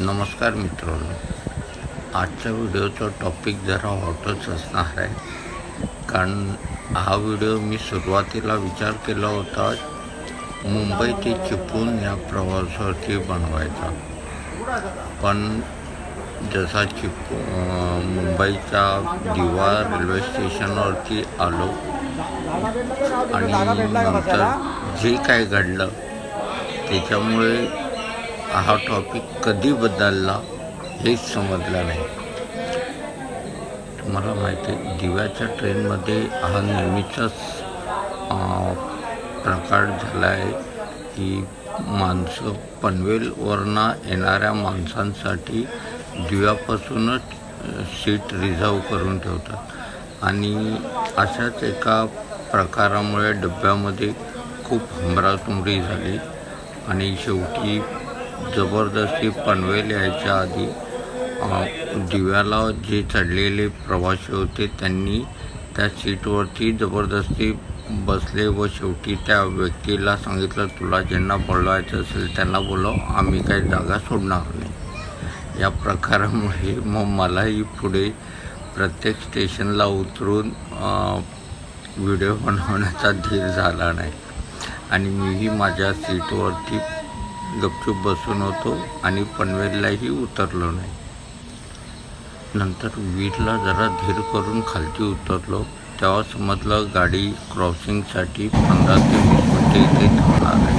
नमस्कार मित्रांनो. आजच्या व्हिडिओचा टॉपिक जरा हॉटच असणार आहे. कारण हा व्हिडिओ मी सुरुवातीला विचार केला होता मुंबई ते चिपळूण या प्रवासावरती बनवायचा. पण जसा चिप मुंबईचा दिवा रेल्वे स्टेशनवरती आलो आणि नंतर जे काय घडलं त्याच्यामुळे हा टॉपिक कधी बदलला हेच समजलं नाही. तुम्हाला माहिती आहे दिव्याच्या ट्रेनमध्ये हा नेहमीचाच प्रकार झाला आहे की माणसं पनवेलवरनं येणाऱ्या माणसांसाठी दिव्यापासूनच सीट रिझर्व करून ठेवतात. आणि अशाच एका प्रकारामुळे डब्यामध्ये खूप हमरातुमरी झाली. आणि शेवटी जबरदस्ती पनवेल यायच्या आधी दिव्याला जे चढलेले प्रवासी होते त्यांनी त्या सीटवरती जबरदस्ती बसले व शेवटी त्या व्यक्तीला सांगितलं तुला ज्यांना बोलवायचं असेल त्यांना बोलव आम्ही काही जागा सोडणार नाही. या प्रकारामुळे मग मलाही पुढे प्रत्येक स्टेशनला उतरून व्हिडिओ बनवण्याचा धीर झाला नाही. आणि मीही माझ्या सीटवरती गपचूप बसून होतो आणि पनवेललाही उतरलो नाही. नंतर वीरला जरा धीर करून खालती उतरलो. तेव्हा समजलं गाडी क्रॉसिंगसाठी पंधरा ते वीस मिनटे इथे थांबणार आहे.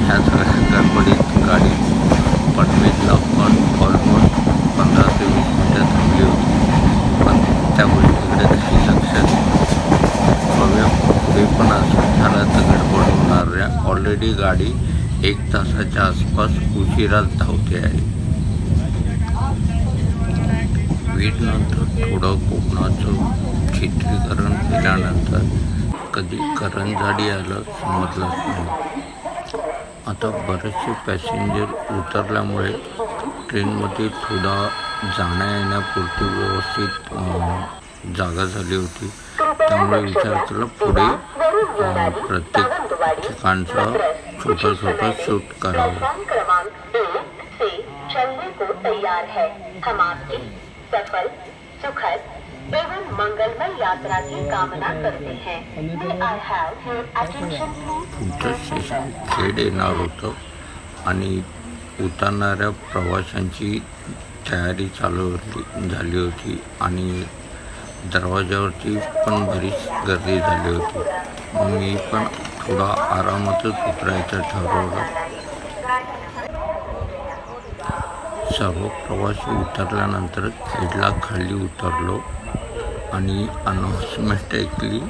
ह्या सगळ्या गडबडीत गाडी पनवेलला पण ऑलमोस्ट पंधरा ते वीस मिनटं थांबली होती. पण त्या गोष्टीकडे काही लक्ष नाही. पुढे पण असं झालं तर गडबड होणार ऑलरेडी गाडी एक तासाच्या आसपास उशिराच धावते आहे वीरनंतर थोडं कोकणाचं चित्रीकरण केल्यानंतर कधी करंजाडी आलं समजलंच नाही. आता बरेचसे पॅसेंजर उतरल्यामुळे ट्रेनमध्ये थोडा जाण्या येण्यापुरती व्यवस्थित जागा झाली होती. त्यामुळे विचार केला पुढे प्रत्येक ठिकाणचा छोटा छोटा शूट करावा. प्लेटफॉर्म सफल सुखद एवं मंगलमय यात्रा की कामना करते हैं पुढचं स्टेशन खेड येणार होतं आणि उतरणाऱ्या प्रवाशांची तयारी चालू झाली होती आणि दरवाज्यावरती पण बरीच गर्दी झाली होती. मग मी पण थोडा आरामातच उतरायचं ठरवलं. सर्व प्रवासी उतरल्यानंतर खेडला खाली उतरलो आणि अनाऊन्समेंट ऐकली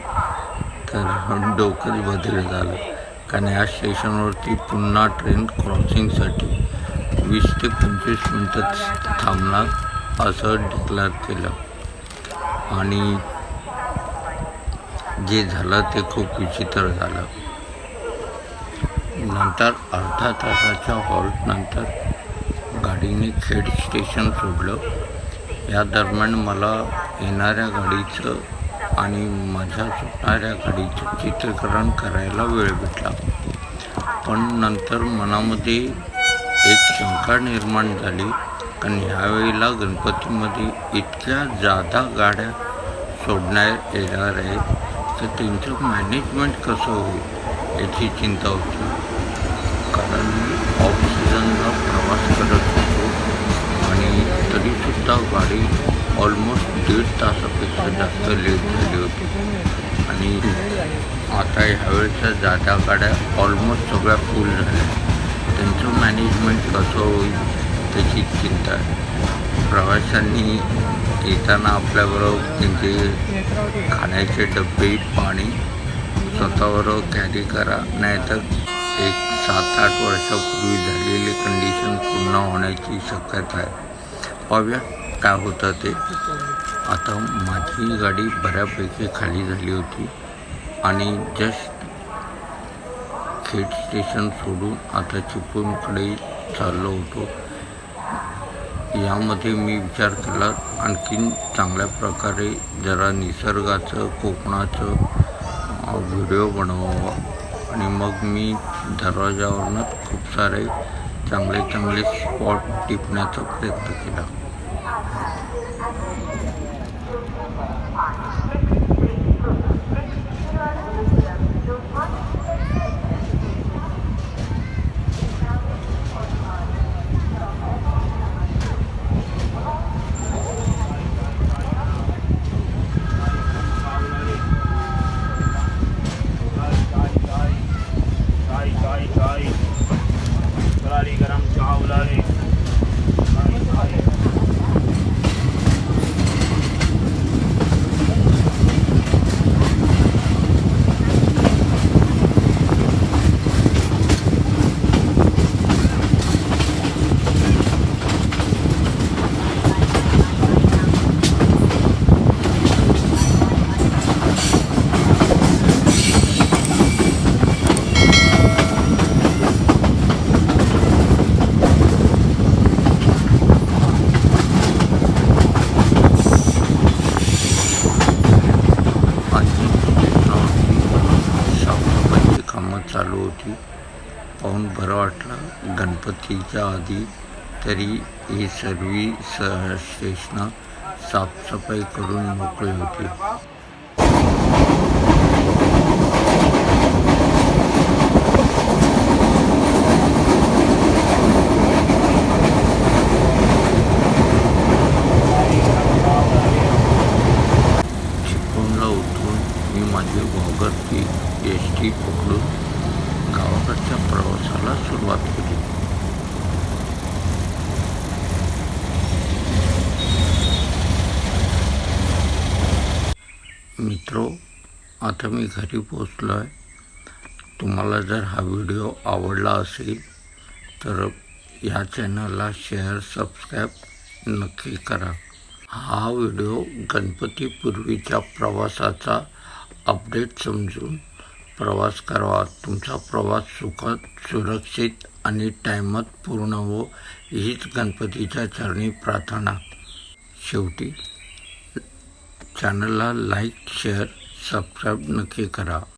तर डोकंच बदल झालं. कारण या स्टेशनवरती पुन्हा ट्रेन क्रॉसिंगसाठी वीस ते पंचवीस मिनटात थांबणार असं डिक्लेअर केलं. आणि जे झालं ते खूप विचित्र झालं. नंतर अर्धा तासाच्या हॉल्टनंतर गाडीने खेड स्टेशन सोडलं. या दरम्यान मला येणाऱ्या गाडीचं आणि माझ्या सुटणाऱ्या गाडीचं चित्रीकरण करायला वेळ भेटला. पण नंतर मनामध्ये एक शंका निर्माण झाली. कारण ह्यावेळेला गणपतीमध्ये इतक्या जादा गाड्या सोडण्यात येणार आहेत. तर त्यांचं मॅनेजमेंट कसं होईल याची चिंता होती. कारण मी ऑफ सीझनला प्रवास करत होतो आणि तरीसुद्धा गाडी ऑलमोस्ट दीड तासापेक्षा जास्त लेट झाली होती. आणि आता ह्यावेळेच्या जादा गाड्या ऑलमोस्ट सगळ्या फुल झाल्या. त्यांचं मॅनेजमेंट कसं होईल त्याची चिंता आहे प्रवाशांनी येताना आपल्याबरोबर त्यांचे खाण्याचे डबे पाणी स्वतःबरोबर कॅरी करा. नाहीतर एक सात आठ वर्षापूर्वी झालेली कंडिशन पुन्हा होण्याची शक्यता आहे. पाहूया काय होतं ते. आता माझी गाडी बऱ्यापैकी खाली झाली होती आणि जस्ट खेड स्टेशन सोडून आता चिपळूणकडे चाललो होतो. यामध्ये मी विचार केला आणखीन चांगल्या प्रकारे जरा निसर्गाचं कोकणाचं व्हिडिओ बनवावा. आणि मग मी दरवाजावरनं खूप सारे चांगले चांगले स्पॉट टिपण्याचा प्रयत्न केला. पाहून बरं वाटलं. गणपतीच्या आधी तरी ही सर्व स स्टेशनं साफसफाई करून मोकळी होती. सुरुवात केली मित्रो आता मी घरी पोचलो आहे तुम्हाला जर हा व्हिडिओ आवडला असेल तर या चॅनलला शेअर सबस्क्राईब नक्की करा. हा व्हिडिओ गणपतीपूर्वीच्या प्रवासाचा अपडेट समजून प्रवास करावा. तुमचा प्रवास सुखद सुरक्षित आणि टायमात पूर्ण हो हीच गणपतीच्या चरणी प्रार्थना. शेवटी चॅनलला लाईक शेअर सबस्क्राईब नक्की करा.